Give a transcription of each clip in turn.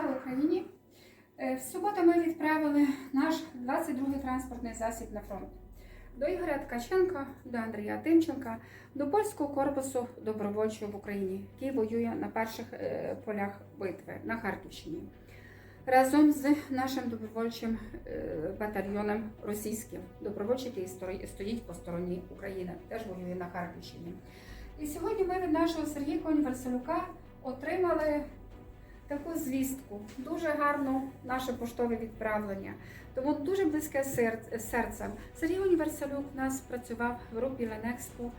Слава Україні! Е, в суботу ми відправили наш 22-й транспортний засіб на фронт до Ігоря Ткаченка, до Андрія Тимченка, до польського корпусу добровольчого в Україні, який воює на перших е, полях битви на Харківщині. Разом з нашим добровольчим е, батальйоном російським, Добровольчик, який стоїть по стороні України, теж воює на Харківщині. І сьогодні ми від нашого Сергія Конверселюка отримали таку звістку, дуже гарну наше поштове відправлення. Тому дуже близьке сер- серцем. Сергій Універсалюк у нас працював в групі Ленекспо,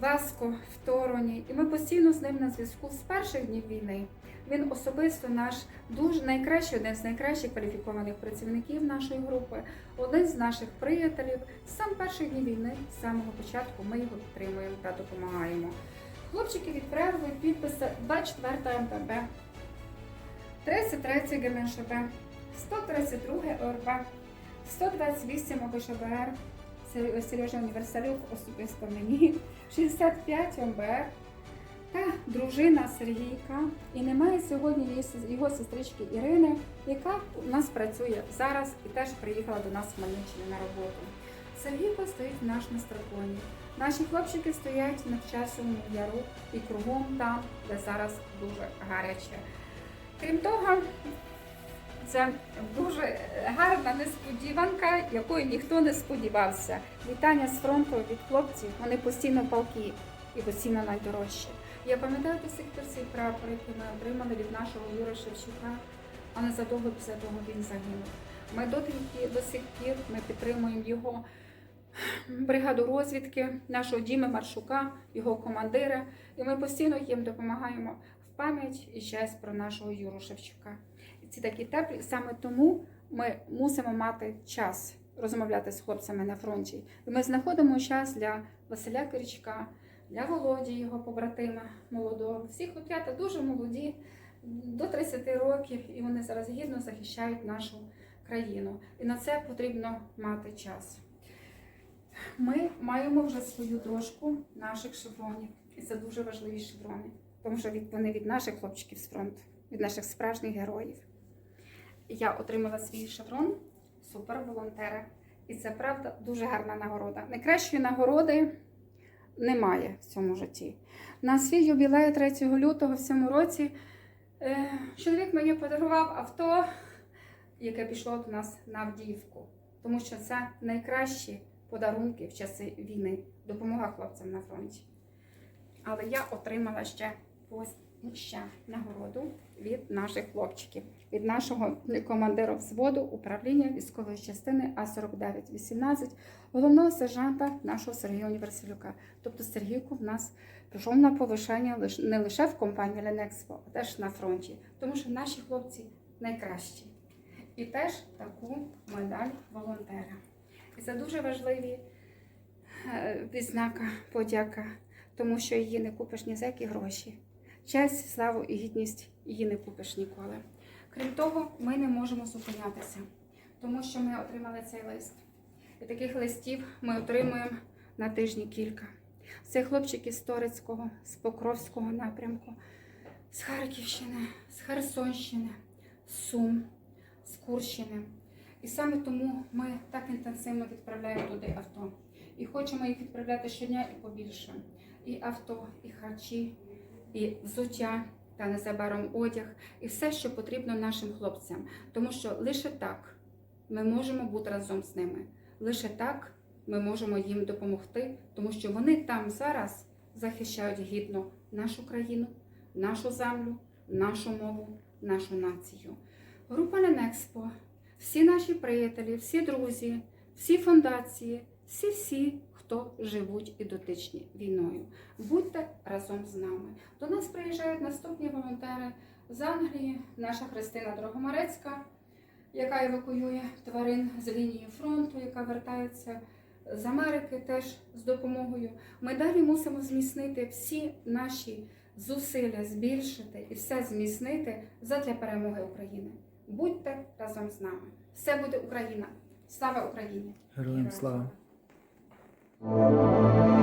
Васко, в Тороні, і ми постійно з ним на зв'язку з перших днів війни. Він особисто наш дуже найкращий, один з найкращих кваліфікованих працівників нашої групи, один з наших приятелів. Сам перших днів війни, з самого початку, ми його підтримуємо та допомагаємо. Хлопчики відправили підписи 24 МПБ, 33 ГМШБ, 132 ОРБ, 128 ОБШБР, Сережа Універсалюк особисто мені, 65 МБР та дружина Сергійка. І немає сьогодні його сестрички Ірини, яка у нас працює зараз і теж приїхала до нас в Хмельниччину на роботу. Сергійко стоїть наш на страхоні. Наші хлопчики стоять на часовому яру і кругом там, де зараз дуже гаряче. Крім того, це дуже гарна несподіванка, якої ніхто не сподівався. Вітання з фронту від хлопців, вони постійно палки і постійно найдорожчі. Я пам'ятаю до сих пір цей прапор, який ми отримали від нашого Юри Шевчука, а незадовго після того він загинув. Ми до, до сих пір ми підтримуємо його бригаду розвідки, нашого Діми Маршука, його командира, і ми постійно їм допомагаємо в пам'ять і честь про нашого Юру Шевчука. І ці такі теплі. Саме тому ми мусимо мати час розмовляти з хлопцями на фронті. І ми знаходимо час для Василя Киричка, для Володі, його побратима молодого. Всі хлоп'ята дуже молоді, до 30 років, і вони зараз гідно захищають нашу країну. І на це потрібно мати час. Ми маємо вже свою дошку наших шевронів. І це дуже важливі шеврони, тому що від, вони від наших хлопчиків з фронту, від наших справжніх героїв. Я отримала свій шеврон суперволонтера. І це правда дуже гарна нагорода. Найкращої нагороди немає в цьому житті. На свій ювілей 3 лютого в цьому році е, чоловік мені подарував авто, яке пішло до нас на Авдіївку, тому що це найкращі подарунки в часи війни, допомога хлопцям на фронті. Але я отримала ще ще нагороду від наших хлопчиків, від нашого командира взводу управління військової частини А4918, головного сержанта нашого Сергія Універсалюка. Тобто Сергійко в нас пішов на повишення не лише в компанії Ленекспо, а теж на фронті, тому що наші хлопці найкращі. І теж таку медаль волонтера. Це дуже важливі е, відзнака, подяка, тому що її не купиш ні за які гроші. Честь, славу і гідність її не купиш ніколи. Крім того, ми не можемо зупинятися, тому що ми отримали цей лист. І таких листів ми отримуємо на тижні кілька. Це хлопчики з Торецького, з Покровського напрямку, з Харківщини, з Херсонщини, з Сум, з Курщини. І саме тому ми так інтенсивно відправляємо туди авто. І хочемо їх відправляти щодня і побільше. І авто, і харчі, і взуття, та незабаром одяг, і все, що потрібно нашим хлопцям. Тому що лише так ми можемо бути разом з ними. Лише так ми можемо їм допомогти, тому що вони там зараз захищають гідно нашу країну, нашу землю, нашу мову, нашу націю. Група Ленекспо, всі наші приятелі, всі друзі, всі фундації, всі-всі, хто живуть і дотичні війною. Будьте разом з нами. До нас приїжджають наступні волонтери з Англії, наша Христина Дрогомарецька, яка евакуює тварин з лінії фронту, яка вертається з Америки теж з допомогою. Ми далі мусимо зміцнити всі наші зусилля, збільшити і все зміцнити задля перемоги України. Будьте разом з нами. Все буде Україна. Слава Україні! Героям слава! слава!